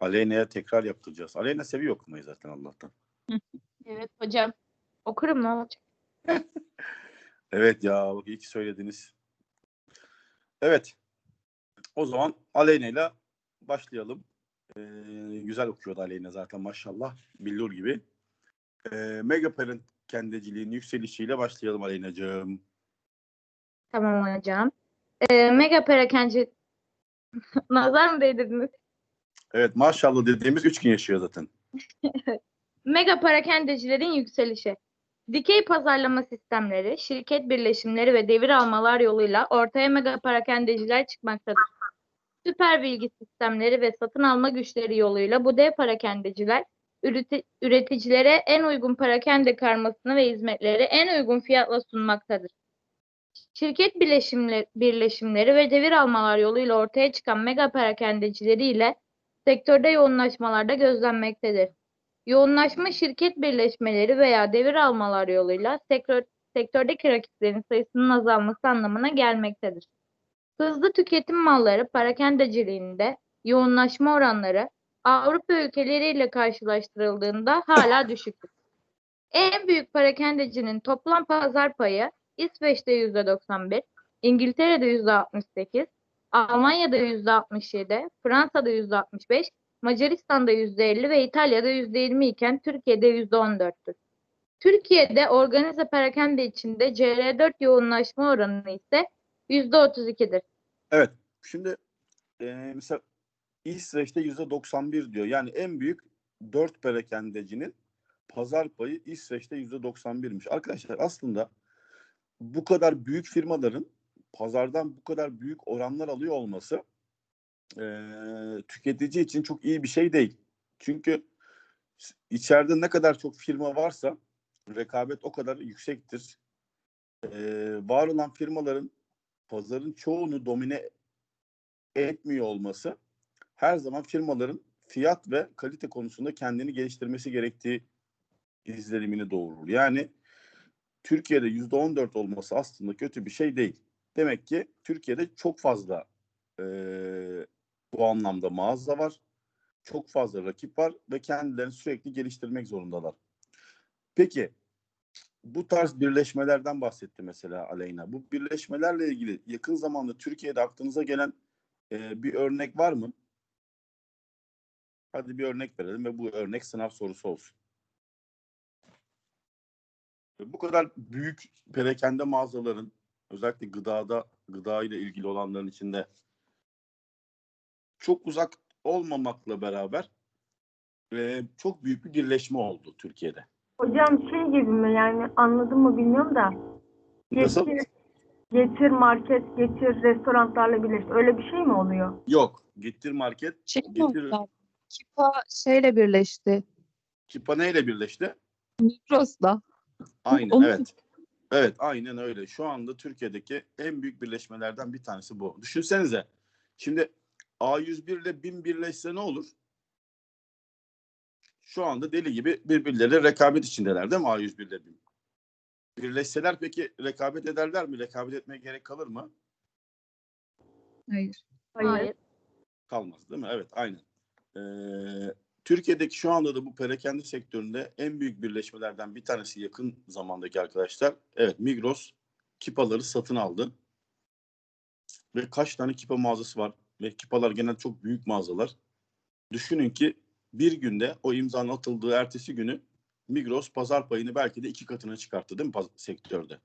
Aleyna'ya tekrar yaptıracağız. Aleyna seviyor okumayı zaten Allah'tan. Evet hocam. Okurum ne olacak? Evet ya iyi ki söylediniz. Evet. O zaman Aleyna ile başlayalım. Ee, güzel okuyordu Aleyna zaten maşallah. Billur gibi. Ee, Mega Parent kendiciliğin yükselişiyle başlayalım Aleyna'cığım. Tamam hocam. Ee, mega perakende Nazar mı değdirdiniz? Evet maşallah dediğimiz üç gün yaşıyor zaten. Mega parakendecilerin yükselişi. Dikey pazarlama sistemleri, şirket birleşimleri ve devir almalar yoluyla ortaya mega parakendeciler çıkmaktadır. Süper bilgi sistemleri ve satın alma güçleri yoluyla bu dev parakendeciler üreti- üreticilere en uygun parakende karmasını ve hizmetleri en uygun fiyatla sunmaktadır. Şirket birleşimleri, birleşimleri ve devir almalar yoluyla ortaya çıkan mega parakendecileri ile sektörde yoğunlaşmalarda gözlenmektedir. Yoğunlaşma şirket birleşmeleri veya devir almalar yoluyla sektör, sektördeki rakiplerin sayısının azalması anlamına gelmektedir. Hızlı tüketim malları parakendeciliğinde yoğunlaşma oranları Avrupa ülkeleriyle karşılaştırıldığında hala düşüktür. En büyük parakendecinin toplam pazar payı İsveç'te %91, İngiltere'de %68, Almanya'da %67, Fransa'da %65, Macaristan'da %50 ve İtalya'da %20 iken Türkiye'de %14'tür. Türkiye'de organize perakende içinde CR4 yoğunlaşma oranı ise %32'dir. Evet. Şimdi e, mesela İsveç'te yüzde 91 diyor. Yani en büyük dört perakendecinin pazar payı İsveç'te yüzde 91'miş. Arkadaşlar aslında bu kadar büyük firmaların pazardan bu kadar büyük oranlar alıyor olması e, tüketici için çok iyi bir şey değil. Çünkü içeride ne kadar çok firma varsa rekabet o kadar yüksektir. E, var olan firmaların pazarın çoğunu domine etmiyor olması her zaman firmaların fiyat ve kalite konusunda kendini geliştirmesi gerektiği izlenimini doğurur. Yani Türkiye'de yüzde 14 olması aslında kötü bir şey değil. Demek ki Türkiye'de çok fazla eee, bu anlamda mağaza var. Çok fazla rakip var ve kendilerini sürekli geliştirmek zorundalar. Peki bu tarz birleşmelerden bahsetti mesela Aleyna. Bu birleşmelerle ilgili yakın zamanda Türkiye'de aklınıza gelen eee, bir örnek var mı? Hadi bir örnek verelim ve bu örnek sınav sorusu olsun. Bu kadar büyük perakende mağazaların özellikle gıdada gıda ile ilgili olanların içinde çok uzak olmamakla beraber e, çok büyük bir birleşme oldu Türkiye'de. Hocam şey gibi mi yani anladım mı bilmiyorum da Nasıl? getir, getir market, getir restoranlarla birleşti. Öyle bir şey mi oluyor? Yok. Gittir Market, Şey mi Getir-? Kipa şeyle birleşti. Kipa neyle birleşti? Migros'la. Aynen Onu- evet. Evet aynen öyle. Şu anda Türkiye'deki en büyük birleşmelerden bir tanesi bu. Düşünsenize. Şimdi A101 ile BİM birleşse ne olur? Şu anda deli gibi birbirleri rekabet içindeler değil mi A101 ile BİM? Birleşseler peki rekabet ederler mi? Rekabet etmeye gerek kalır mı? Hayır. Hayır. Kalmaz değil mi? Evet aynen. Ee, Türkiye'deki şu anda da bu perakende sektöründe en büyük birleşmelerden bir tanesi yakın zamandaki arkadaşlar. Evet Migros kipaları satın aldı. Ve kaç tane kipa mağazası var? Ve kipalar genelde çok büyük mağazalar. Düşünün ki bir günde o imzanın atıldığı ertesi günü Migros pazar payını belki de iki katına çıkarttı değil mi paz- sektörde?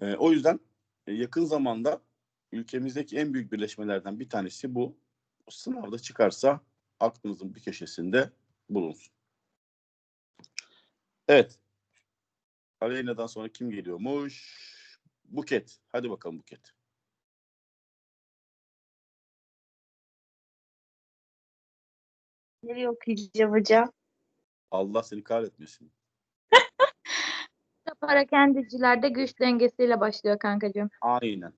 Ee, o yüzden e, yakın zamanda ülkemizdeki en büyük birleşmelerden bir tanesi bu. Sınavda çıkarsa aklınızın bir köşesinde bulunsun. Evet. Aleyna'dan sonra kim geliyormuş? Buket. Hadi bakalım Buket. Nereye okuyacağım hocam? Allah seni kahretmesin. Parakendecilerde güç dengesiyle başlıyor kankacığım. Aynen.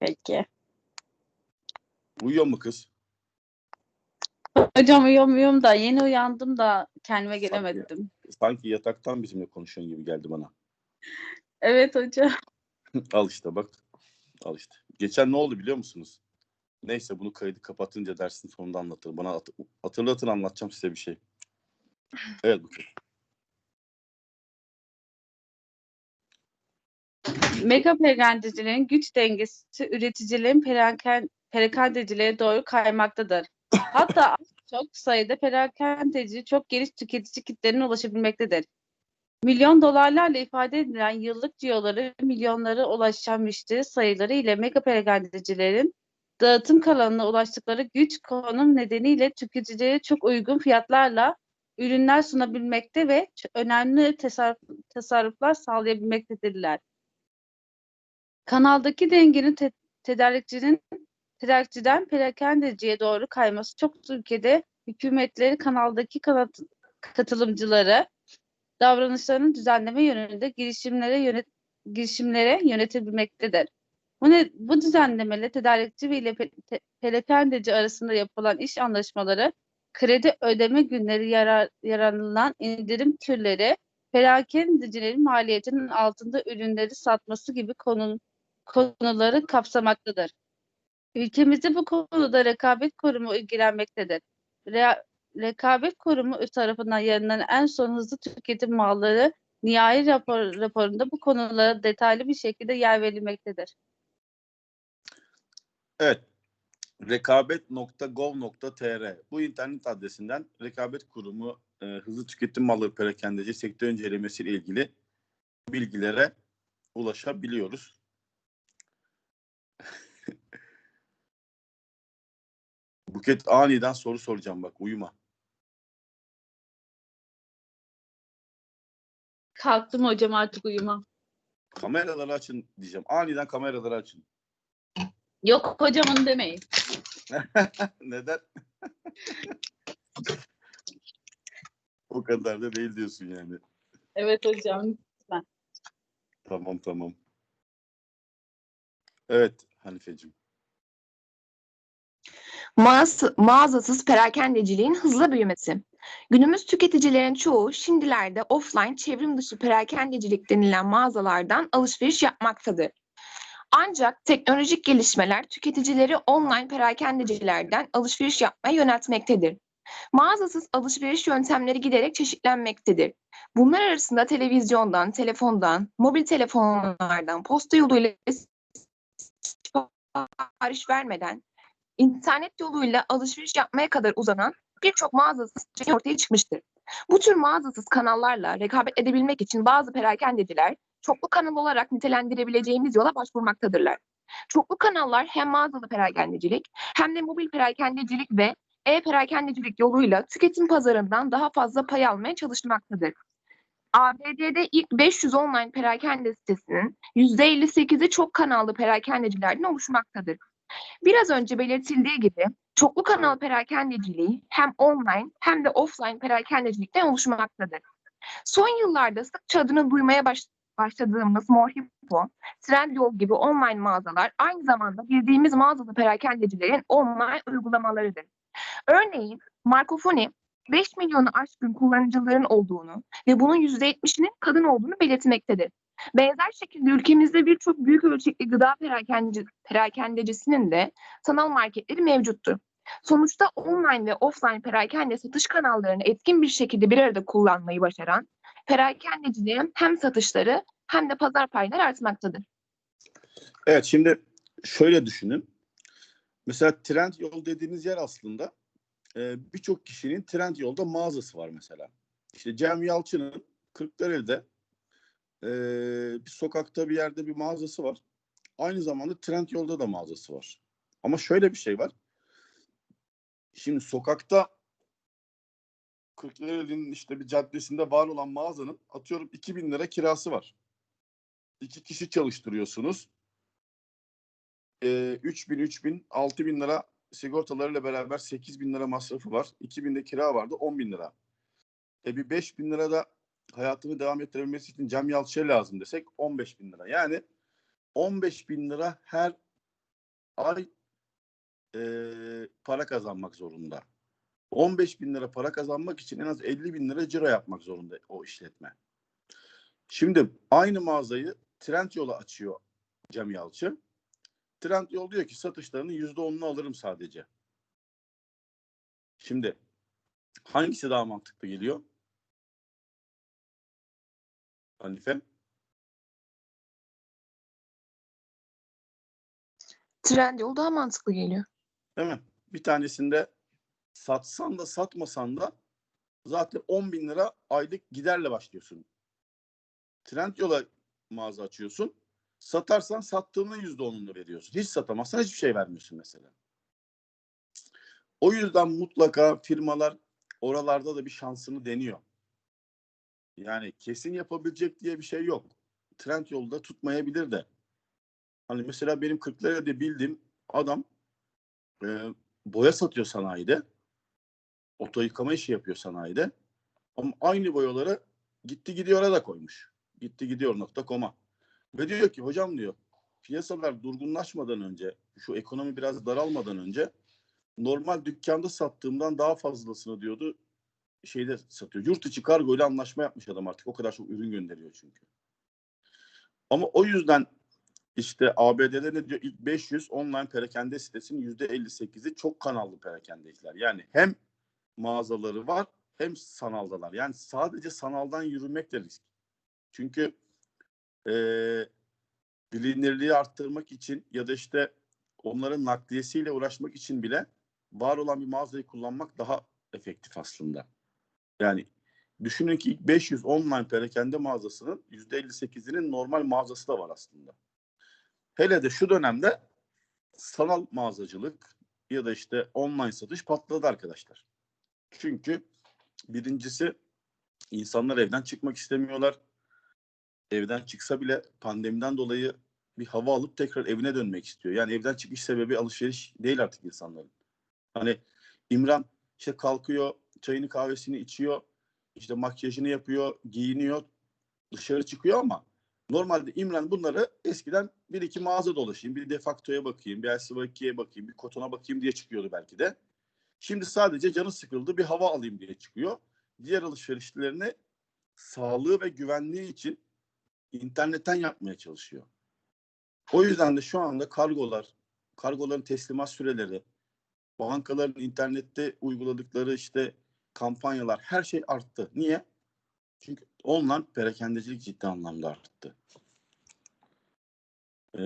Peki. Uyuyor mu kız? Hocam uyumuyorum da yeni uyandım da kendime gelemedim. Sanki yataktan bizimle konuşuyorsun gibi geldi bana. Evet hocam. Al işte bak. Al işte. Geçen ne oldu biliyor musunuz? Neyse bunu kaydı kapatınca dersin sonunda anlatırım. Bana hat- hatırlatın anlatacağım size bir şey. Evet Buket. Mega perakendecilerin güç dengesi üreticilerin peraken, perakendecilere doğru kaymaktadır. Hatta çok sayıda perakendeci çok geniş tüketici kitlerine ulaşabilmektedir. Milyon dolarlarla ifade edilen yıllık ciroları milyonlara ulaşan müşteri sayıları ile mega perakendecilerin dağıtım kanalına ulaştıkları güç konum nedeniyle tüketicilere çok uygun fiyatlarla ürünler sunabilmekte ve önemli tasarruf, tasarruflar sağlayabilmektedirler. Kanaldaki dengenin te- tedarikçinin tedarikçiden perakendeciye doğru kayması çok ülkede hükümetleri kanaldaki kanat, katılımcıları davranışlarını düzenleme yönünde girişimlere yönet girişimlere yönetebilmektedir. Bu, ne, bu düzenlemeyle tedarikçi ve ile perakendeci arasında yapılan iş anlaşmaları, kredi ödeme günleri yarar, yararlanılan indirim türleri, perakendecilerin maliyetinin altında ürünleri satması gibi konu, konuları kapsamaktadır. Ülkemizde bu konuda rekabet kurumu ilgilenmektedir. Re- rekabet kurumu tarafından yayınlanan en son hızlı tüketim malları nihai rapor, raporunda bu konulara detaylı bir şekilde yer verilmektedir. Evet. rekabet.gov.tr bu internet adresinden rekabet kurumu e, hızlı tüketim malları perakendeci sektör incelemesiyle ilgili bilgilere ulaşabiliyoruz. Buket aniden soru soracağım bak uyuma. Kalktım hocam artık uyuma. Kameraları açın diyeceğim. Aniden kameraları açın. Yok hocam onu demeyin. Neden? o kadar da değil diyorsun yani. Evet hocam. Tamam tamam. Evet Hanifeciğim. Mağaz, mağazasız perakendeciliğin hızla büyümesi. Günümüz tüketicilerin çoğu şimdilerde offline çevrim dışı perakendecilik denilen mağazalardan alışveriş yapmaktadır. Ancak teknolojik gelişmeler tüketicileri online perakendecilerden alışveriş yapmaya yöneltmektedir. Mağazasız alışveriş yöntemleri giderek çeşitlenmektedir. Bunlar arasında televizyondan, telefondan, mobil telefonlardan, posta yoluyla sipariş vermeden internet yoluyla alışveriş yapmaya kadar uzanan birçok mağazasız ortaya çıkmıştır. Bu tür mağazasız kanallarla rekabet edebilmek için bazı perakendeciler çoklu kanal olarak nitelendirebileceğimiz yola başvurmaktadırlar. Çoklu kanallar hem mağazalı perakendecilik hem de mobil perakendecilik ve e-perakendecilik yoluyla tüketim pazarından daha fazla pay almaya çalışmaktadır. ABD'de ilk 500 online perakende sitesinin %58'i çok kanallı perakendecilerden oluşmaktadır. Biraz önce belirtildiği gibi çoklu kanal perakendeciliği hem online hem de offline perakendecilikten oluşmaktadır. Son yıllarda sıkça adını duymaya baş- başladığımız Morhipo, Trendyol gibi online mağazalar aynı zamanda bildiğimiz mağazalı perakendecilerin online uygulamalarıdır. Örneğin Marcofoni 5 milyonu aşkın kullanıcıların olduğunu ve bunun %70'inin kadın olduğunu belirtmektedir. Benzer şekilde ülkemizde birçok büyük ölçekli gıda perakendeci, perakendecisinin de sanal marketleri mevcuttur. Sonuçta online ve offline perakende satış kanallarını etkin bir şekilde bir arada kullanmayı başaran perakendeciliğin hem satışları hem de pazar payları artmaktadır. Evet şimdi şöyle düşünün. Mesela Trendyol dediğiniz yer aslında e, birçok kişinin Trendyol'da mağazası var mesela. İşte Cem Yalçın'ın Kırklareli'de e, bir sokakta bir yerde bir mağazası var. Aynı zamanda Trendyol'da da mağazası var. Ama şöyle bir şey var. Şimdi sokakta Kırklareli'nin işte bir caddesinde var olan mağazanın atıyorum 2000 lira kirası var. İki kişi çalıştırıyorsunuz. Ee, 3000, 3000, 6000 lira sigortalarıyla beraber 8000 lira masrafı var. 2000 de kira vardı 10 bin lira. E bir 5000 lira da hayatını devam ettirebilmesi için Cem Yalçın'a lazım desek 15 bin lira. Yani 15 bin lira her ay e, para kazanmak zorunda. 15 bin lira para kazanmak için en az 50 bin lira ciro yapmak zorunda o işletme. Şimdi aynı mağazayı Trendyol'a açıyor Cem Yalçın. Trendyol diyor ki satışlarının yüzde onunu alırım sadece. Şimdi hangisi daha mantıklı geliyor? Hanife? Trendyol daha mantıklı geliyor. Değil mi? Bir tanesinde satsan da satmasan da zaten 10 bin lira aylık giderle başlıyorsun. Trendyol'a mağaza açıyorsun. Satarsan sattığının yüzde onunu veriyorsun. Hiç satamazsan hiçbir şey vermiyorsun mesela. O yüzden mutlaka firmalar oralarda da bir şansını deniyor. Yani kesin yapabilecek diye bir şey yok. Trendyol'da tutmayabilir de. Hani mesela benim 40 liraya bildiğim adam e, boya satıyor sanayide. Oto yıkama işi yapıyor sanayide. Ama aynı boyaları gitti gidiyor'a da koymuş. Gitti gidiyor nokta koma. Ve diyor ki hocam diyor piyasalar durgunlaşmadan önce şu ekonomi biraz daralmadan önce normal dükkanda sattığımdan daha fazlasını diyordu şeyde satıyor. Yurt içi kargo ile anlaşma yapmış adam artık. O kadar çok ürün gönderiyor çünkü. Ama o yüzden işte ABD'de ne diyor? İlk 500 online perakende sitesinin %58'i çok kanallı perakendeciler. Yani hem mağazaları var hem sanaldalar. Yani sadece sanaldan yürümek de risk. Çünkü eee bilinirliği arttırmak için ya da işte onların nakliyesiyle uğraşmak için bile var olan bir mağazayı kullanmak daha efektif aslında. Yani düşünün ki ilk 500 online perakende mağazasının %58'inin normal mağazası da var aslında. Hele de şu dönemde sanal mağazacılık ya da işte online satış patladı arkadaşlar. Çünkü birincisi insanlar evden çıkmak istemiyorlar. Evden çıksa bile pandemiden dolayı bir hava alıp tekrar evine dönmek istiyor. Yani evden çıkış sebebi alışveriş değil artık insanların. Hani İmran işte kalkıyor, çayını kahvesini içiyor, işte makyajını yapıyor, giyiniyor, dışarı çıkıyor ama normalde İmran bunları eskiden bir iki mağaza dolaşayım, bir defaktoya bakayım, bir Elsevier bakayım, bir Koton'a bakayım diye çıkıyordu belki de. Şimdi sadece canı sıkıldı bir hava alayım diye çıkıyor. Diğer alışverişlerini sağlığı ve güvenliği için internetten yapmaya çalışıyor. O yüzden de şu anda kargolar, kargoların teslimat süreleri, bankaların internette uyguladıkları işte kampanyalar her şey arttı. Niye? Çünkü online perakendecilik ciddi anlamda arttı. Ee,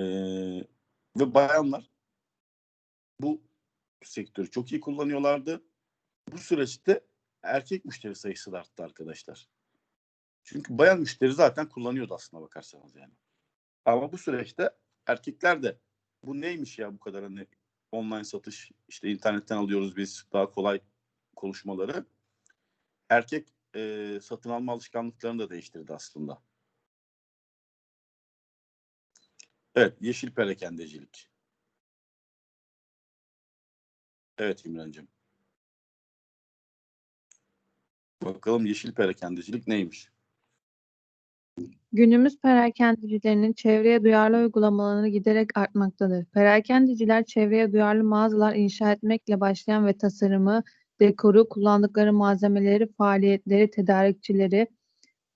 ve bayanlar bu sektörü çok iyi kullanıyorlardı. Bu süreçte erkek müşteri sayısı da arttı arkadaşlar. Çünkü bayan müşteri zaten kullanıyordu aslına bakarsanız yani. Ama bu süreçte erkekler de bu neymiş ya bu kadar hani online satış işte internetten alıyoruz biz daha kolay konuşmaları. Erkek e, satın alma alışkanlıklarını da değiştirdi aslında. Evet, yeşil perakendecilik. Evet İmrancığım. Bakalım yeşil perakendecilik neymiş? Günümüz perakendecilerinin çevreye duyarlı uygulamaları giderek artmaktadır. Perakendeciler çevreye duyarlı mağazalar inşa etmekle başlayan ve tasarımı, dekoru, kullandıkları malzemeleri, faaliyetleri, tedarikçileri,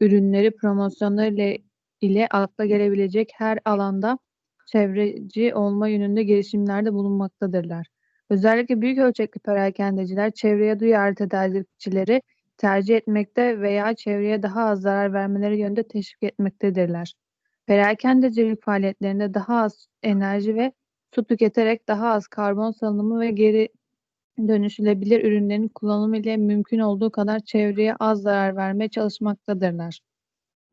ürünleri, promosyonları ile, ile akla gelebilecek her alanda çevreci olma yönünde girişimlerde bulunmaktadırlar. Özellikle büyük ölçekli perakendeciler çevreye duyarlı tedarikçileri tercih etmekte veya çevreye daha az zarar vermeleri yönünde teşvik etmektedirler. Perakendecilik faaliyetlerinde daha az enerji ve su tüketerek daha az karbon salınımı ve geri dönüşülebilir ürünlerin kullanımı ile mümkün olduğu kadar çevreye az zarar vermeye çalışmaktadırlar.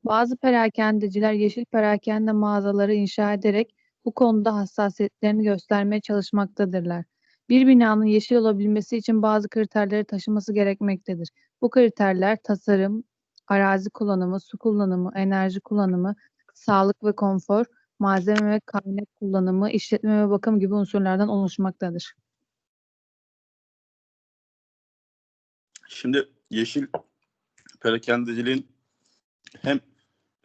Bazı perakendeciler yeşil perakende mağazaları inşa ederek bu konuda hassasiyetlerini göstermeye çalışmaktadırlar. Bir binanın yeşil olabilmesi için bazı kriterleri taşıması gerekmektedir. Bu kriterler tasarım, arazi kullanımı, su kullanımı, enerji kullanımı, sağlık ve konfor, malzeme ve kaynak kullanımı, işletme ve bakım gibi unsurlardan oluşmaktadır. Şimdi yeşil perakendeciliğin hem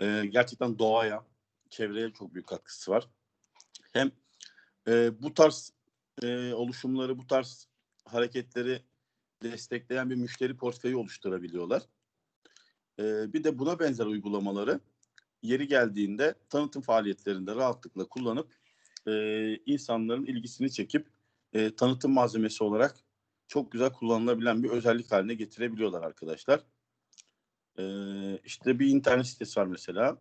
e, gerçekten doğaya, çevreye çok büyük katkısı var. Hem e, bu tarz e, oluşumları, bu tarz hareketleri destekleyen bir müşteri portföyü oluşturabiliyorlar. E, bir de buna benzer uygulamaları yeri geldiğinde tanıtım faaliyetlerinde rahatlıkla kullanıp e, insanların ilgisini çekip e, tanıtım malzemesi olarak çok güzel kullanılabilen bir özellik haline getirebiliyorlar arkadaşlar. E, işte bir internet sitesi var mesela.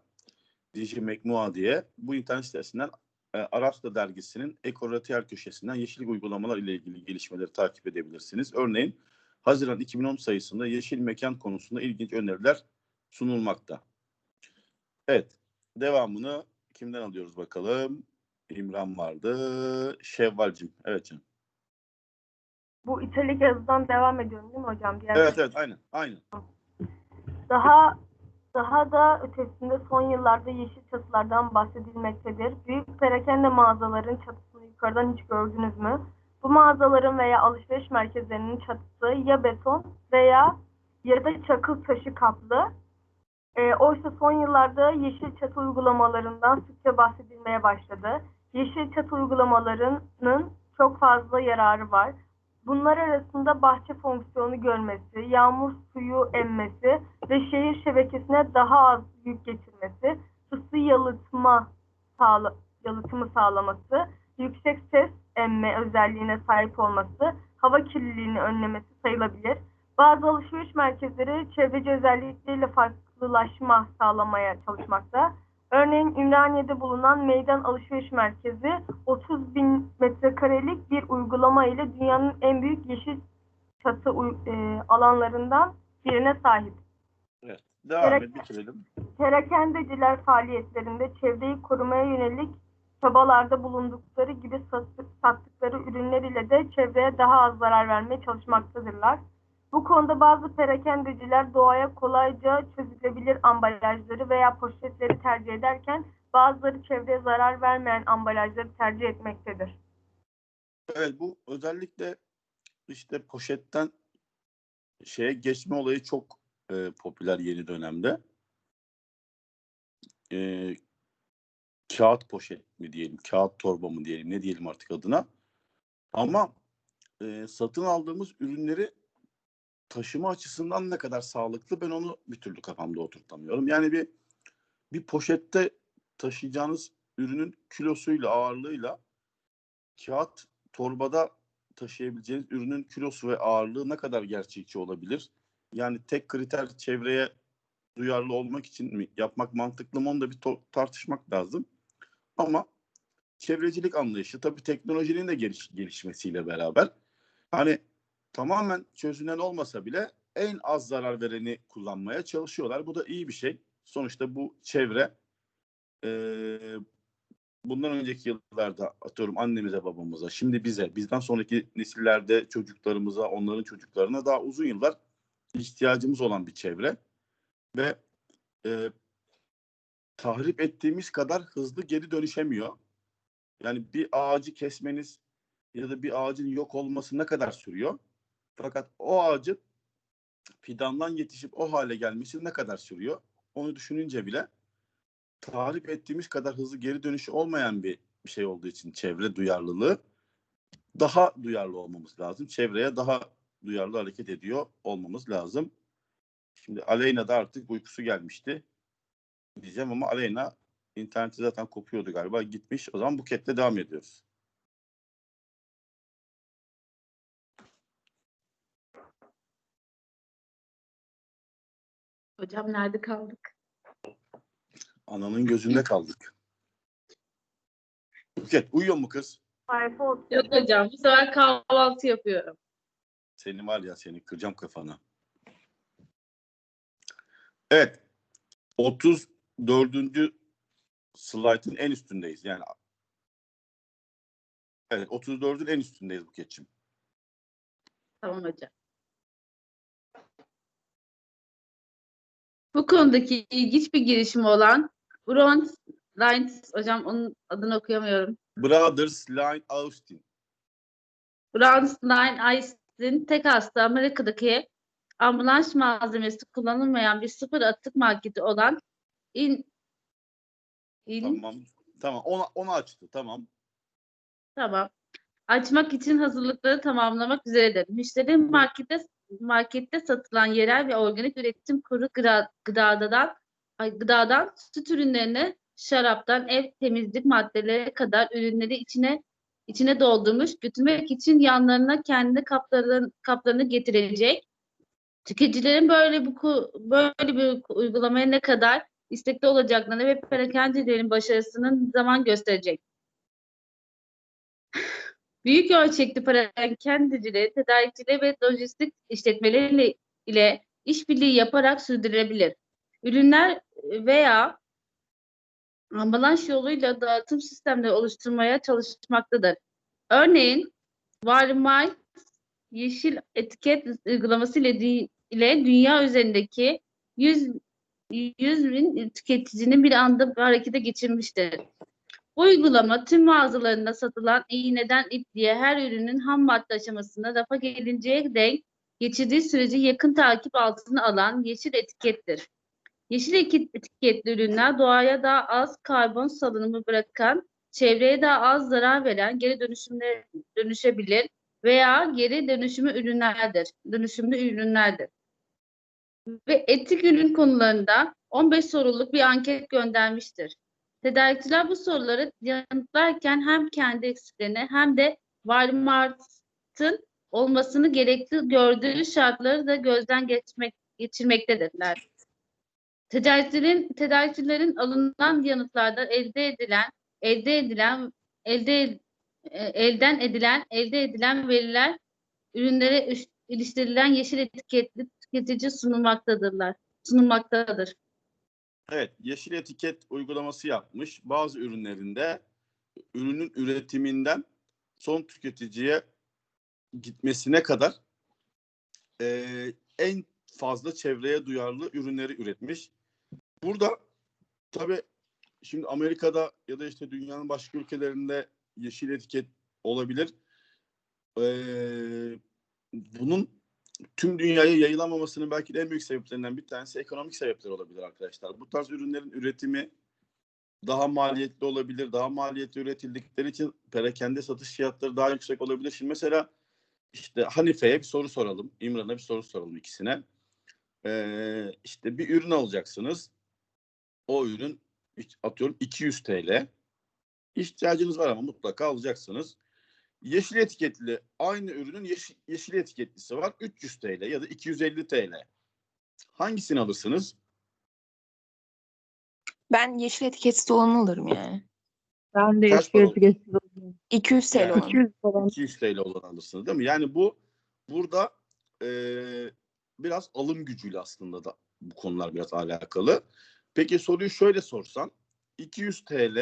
Digi Mecmua diye. Bu internet sitesinden e, Arapça dergisinin Ekoratiyel köşesinden yeşillik uygulamalar ile ilgili gelişmeleri takip edebilirsiniz. Örneğin Haziran 2010 sayısında yeşil mekan konusunda ilginç öneriler sunulmakta. Evet, devamını kimden alıyoruz bakalım? İmran vardı. Şevvalcim. Evet canım. Bu italik yazıdan devam ediyorum değil mi hocam? Diğer Evet evet aynen. Aynen. Daha daha da ötesinde son yıllarda yeşil çatılardan bahsedilmektedir. Büyük perakende mağazaların çatısını yukarıdan hiç gördünüz mü? Bu mağazaların veya alışveriş merkezlerinin çatısı ya beton veya ya da çakıl taşı kaplı. E, oysa son yıllarda yeşil çatı uygulamalarından sıkça bahsedilmeye başladı. Yeşil çatı uygulamalarının çok fazla yararı var. Bunlar arasında bahçe fonksiyonu görmesi, yağmur suyu emmesi ve şehir şebekesine daha az yük getirmesi, ısı yalıtma sağla, yalıtımı sağlaması, yüksek ses emme özelliğine sahip olması, hava kirliliğini önlemesi sayılabilir. Bazı alışveriş merkezleri çevreci özellikleriyle farklılaşma sağlamaya çalışmakta. Örneğin Ümraniye'de bulunan Meydan Alışveriş Merkezi 30 bin metrekarelik bir uygulama ile dünyanın en büyük yeşil çatı e, alanlarından birine sahip. Evet. Devam Gerek- et bitirelim. Perakendeciler faaliyetlerinde çevreyi korumaya yönelik çabalarda bulundukları gibi sat- sattıkları ürünler ile de çevreye daha az zarar vermeye çalışmaktadırlar. Bu konuda bazı perakendeciler doğaya kolayca çözülebilir ambalajları veya poşetleri tercih ederken bazıları çevreye zarar vermeyen ambalajları tercih etmektedir. Evet bu özellikle işte poşetten şeye geçme olayı çok e, popüler yeni dönemde. E, kağıt poşet mi diyelim, kağıt torba mı diyelim, ne diyelim artık adına. Ama e, satın aldığımız ürünleri taşıma açısından ne kadar sağlıklı ben onu bir türlü kafamda oturtamıyorum. Yani bir bir poşette taşıyacağınız ürünün kilosuyla, ağırlığıyla kağıt torbada taşıyabileceğiniz ürünün kilosu ve ağırlığı ne kadar gerçekçi olabilir? Yani tek kriter çevreye duyarlı olmak için mi yapmak mantıklı mı onu da bir tartışmak lazım. Ama çevrecilik anlayışı tabii teknolojinin de geliş- gelişmesiyle beraber hani tamamen çözünen olmasa bile en az zarar vereni kullanmaya çalışıyorlar. Bu da iyi bir şey. Sonuçta bu çevre eee, bundan önceki yıllarda atıyorum annemize babamıza şimdi bize bizden sonraki nesillerde çocuklarımıza onların çocuklarına daha uzun yıllar ihtiyacımız olan bir çevre ve e, tahrip ettiğimiz kadar hızlı geri dönüşemiyor. Yani bir ağacı kesmeniz ya da bir ağacın yok olması ne kadar sürüyor? Fakat o ağacın fidandan yetişip o hale gelmesi ne kadar sürüyor? Onu düşününce bile tahrip ettiğimiz kadar hızlı geri dönüşü olmayan bir şey olduğu için çevre duyarlılığı daha duyarlı olmamız lazım. Çevreye daha duyarlı hareket ediyor olmamız lazım. Şimdi Aleyna da artık uykusu gelmişti diyeceğim ama Aleyna interneti zaten kopuyordu galiba gitmiş. O zaman Buket'le devam ediyoruz. Hocam nerede kaldık? Ananın gözünde kaldık. Buket uyuyor mu kız? Sayfa 30. Yok hocam bu sefer kahvaltı yapıyorum. Seni var ya seni kıracağım kafana. Evet. 34. slaytın en üstündeyiz. Yani Evet 34'ün en üstündeyiz Buket'ciğim. Tamam hocam. Bu konudaki ilginç bir girişim olan Bront Lines, hocam onun adını okuyamıyorum. Brothers Line Austin. Browns Line Ice'in tek hasta Amerika'daki ambulans malzemesi kullanılmayan bir sıfır atık marketi olan in, in Tamam. Tamam. Onu, onu açtı. Tamam. Tamam. Açmak için hazırlıkları tamamlamak üzeredir. Müşteri markette markette satılan yerel ve organik üretim kuru gıda, gıdadan gıdadan süt ürünlerine şaraptan ev temizlik maddeleri kadar ürünleri içine içine doldurmuş, götürmek için yanlarına kendi kaplarını, kaplarını getirecek. Tüketicilerin böyle bu böyle bir uygulamaya ne kadar istekli olacaklarını ve perakendecilerin başarısının zaman gösterecek. Büyük ölçekli perakendecileri, tedarikçileri ve lojistik işletmeleriyle ile işbirliği yaparak sürdürülebilir. Ürünler veya ambulans yoluyla dağıtım sistemleri oluşturmaya çalışmaktadır. Örneğin Walmart yeşil etiket uygulaması ile, dü- ile dünya üzerindeki 100 100 bin tüketicinin bir anda harekete geçirmiştir. Uygulama tüm mağazalarında satılan iğneden ipliğe her ürünün ham madde aşamasında rafa gelinceye dek geçirdiği süreci yakın takip altına alan yeşil etikettir. Yeşil eti- etiketli ürünler doğaya daha az karbon salınımı bırakan, çevreye daha az zarar veren geri dönüşümle dönüşebilir veya geri dönüşümü ürünlerdir. Dönüşümlü ürünlerdir. Ve etik ürün konularında 15 soruluk bir anket göndermiştir. Tedarikçiler bu soruları yanıtlarken hem kendi eksiklerini hem de Walmart'ın olmasını gerekli gördüğü şartları da gözden geçmek, geçirmektedirler. Tedarikçilerin, tedarikçilerin alınan yanıtlarda elde edilen, elde edilen, elde e, elden edilen, elde edilen veriler ürünlere iliştirilen yeşil etiketli tüketici sunulmaktadırlar. Sunulmaktadır. Evet, yeşil etiket uygulaması yapmış. Bazı ürünlerinde ürünün üretiminden son tüketiciye gitmesine kadar eee, en fazla çevreye duyarlı ürünleri üretmiş. Burada tabii şimdi Amerika'da ya da işte dünyanın başka ülkelerinde yeşil etiket olabilir. Eee, bunun tüm dünyaya yayılamamasının belki de en büyük sebeplerinden bir tanesi ekonomik sebepler olabilir arkadaşlar. Bu tarz ürünlerin üretimi daha maliyetli olabilir. Daha maliyetli üretildikleri için perakende satış fiyatları daha yüksek olabilir. Şimdi mesela işte Hanife'ye bir soru soralım. İmran'a bir soru soralım ikisine. Ee, işte bir ürün alacaksınız. O ürün atıyorum 200 TL. İhtiyacınız var ama mutlaka alacaksınız. Yeşil etiketli aynı ürünün yeşil, yeşil etiketlisi var 300 TL ya da 250 TL. Hangisini alırsınız? Ben yeşil etiketsiz olanı alırım yani. Ben de Kaç para oldu? etiketsiz oldum. 200 TL Yani. olan. 200 falan. 200 TL olan alırsınız değil mi? Yani bu burada eee, biraz alım gücüyle aslında da bu konular biraz alakalı. Peki soruyu şöyle sorsan 200 TL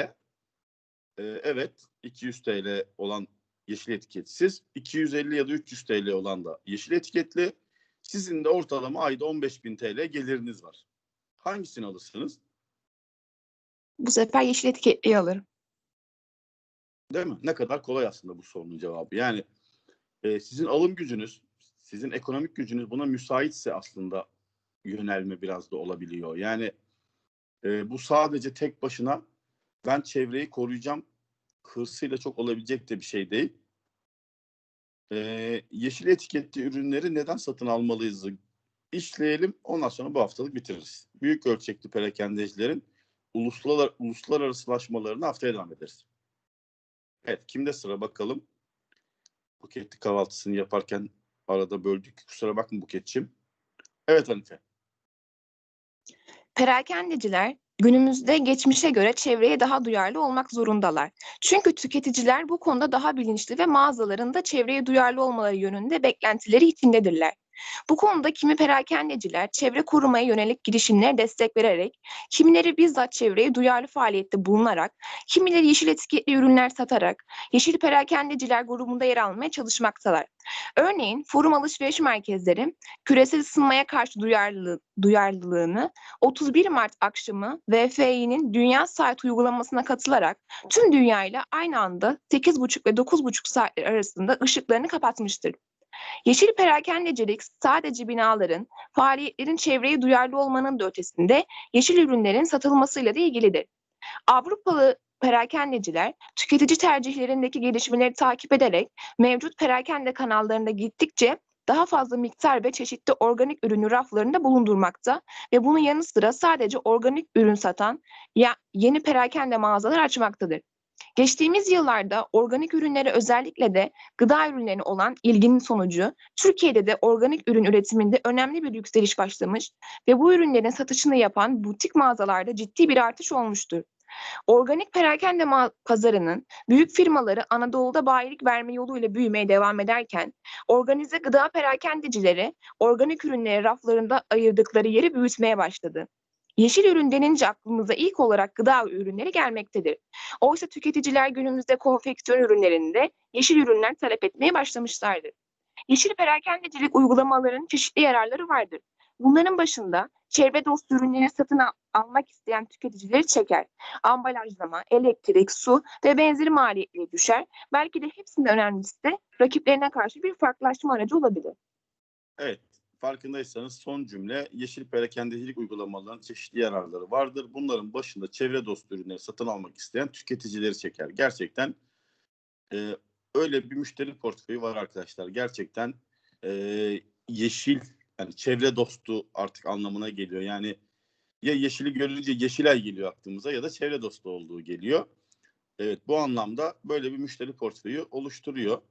eee, evet 200 TL olan yeşil etiketsiz 250 ya da 300 TL olan da yeşil etiketli sizin de ortalama ayda 15.000 TL geliriniz var. Hangisini alırsınız? Bu sefer yeşil etiketliyi alırım. Değil mi? Ne kadar kolay aslında bu sorunun cevabı. Yani e, sizin alım gücünüz, sizin ekonomik gücünüz buna müsaitse aslında yönelme biraz da olabiliyor. Yani e, bu sadece tek başına ben çevreyi koruyacağım hırsıyla çok olabilecek de bir şey değil. E, yeşil etiketli ürünleri neden satın almalıyız? İşleyelim ondan sonra bu haftalık bitiririz. Büyük ölçekli perakendecilerin uluslar, uluslararasılaşmalarını haftaya devam ederiz. Evet, kimde sıra bakalım. Buketli kahvaltısını yaparken arada böldük. Kusura bakma Buketçim. Evet Hanife. Perakendeciler günümüzde geçmişe göre çevreye daha duyarlı olmak zorundalar. Çünkü tüketiciler bu konuda daha bilinçli ve mağazalarında çevreye duyarlı olmaları yönünde beklentileri içindedirler. Bu konuda kimi perakendeciler çevre korumaya yönelik girişimlere destek vererek, kimileri bizzat çevreye duyarlı faaliyette bulunarak, kimileri yeşil etiketli ürünler satarak, yeşil perakendeciler grubunda yer almaya çalışmaktalar. Örneğin forum alışveriş merkezleri küresel ısınmaya karşı duyarlılığı, duyarlılığını 31 Mart akşamı VFİ'nin Dünya Saat uygulamasına katılarak tüm dünyayla aynı anda 8.30 ve 9.30 saatler arasında ışıklarını kapatmıştır. Yeşil perakendecilik sadece binaların, faaliyetlerin çevreye duyarlı olmanın da ötesinde yeşil ürünlerin satılmasıyla da ilgilidir. Avrupalı perakendeciler tüketici tercihlerindeki gelişmeleri takip ederek mevcut perakende kanallarında gittikçe daha fazla miktar ve çeşitli organik ürünü raflarında bulundurmakta ve bunun yanı sıra sadece organik ürün satan ya yeni perakende mağazalar açmaktadır. Geçtiğimiz yıllarda organik ürünlere özellikle de gıda ürünlerine olan ilginin sonucu Türkiye'de de organik ürün üretiminde önemli bir yükseliş başlamış ve bu ürünlerin satışını yapan butik mağazalarda ciddi bir artış olmuştur. Organik perakende pazarının büyük firmaları Anadolu'da bayilik verme yoluyla büyümeye devam ederken organize gıda perakendecileri organik ürünleri raflarında ayırdıkları yeri büyütmeye başladı. Yeşil ürün denince aklımıza ilk olarak gıda ürünleri gelmektedir. Oysa tüketiciler günümüzde konfeksiyon ürünlerinde yeşil ürünler talep etmeye başlamışlardır. Yeşil perakendecilik uygulamalarının çeşitli yararları vardır. Bunların başında çevre dostu ürünleri satın al- almak isteyen tüketicileri çeker. Ambalajlama, elektrik, su ve benzeri maliyetleri düşer. Belki de hepsinden önemlisi de rakiplerine karşı bir farklılaşma aracı olabilir. Evet, farkındaysanız son cümle yeşil perakendecilik uygulamalarının çeşitli yararları vardır. Bunların başında çevre dostu ürünleri satın almak isteyen tüketicileri çeker. Gerçekten e, öyle bir müşteri portföyü var arkadaşlar. Gerçekten e, yeşil yani çevre dostu artık anlamına geliyor. Yani ya yeşili görünce Yeşilay geliyor aklımıza ya da çevre dostu olduğu geliyor. Evet bu anlamda böyle bir müşteri portföyü oluşturuyor.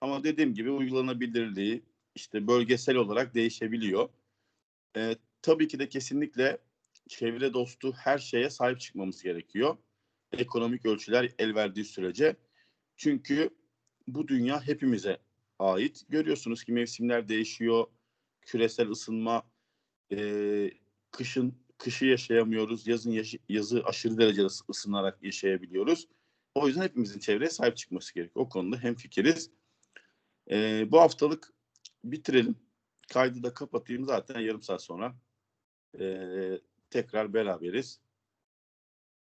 Ama dediğim gibi uygulanabilirliği işte bölgesel olarak değişebiliyor. Ee, tabii ki de kesinlikle çevre dostu her şeye sahip çıkmamız gerekiyor. Ekonomik ölçüler el verdiği sürece. Çünkü bu dünya hepimize ait. Görüyorsunuz ki mevsimler değişiyor. Küresel ısınma, e, kışın kışı yaşayamıyoruz. Yazın yaşı- yazı aşırı derecede ısı- ısınarak yaşayabiliyoruz. O yüzden hepimizin çevreye sahip çıkması gerekiyor. O konuda hemfikiriz. Ee, bu haftalık bitirelim. Kaydı da kapatayım zaten yarım saat sonra. ee, tekrar beraberiz.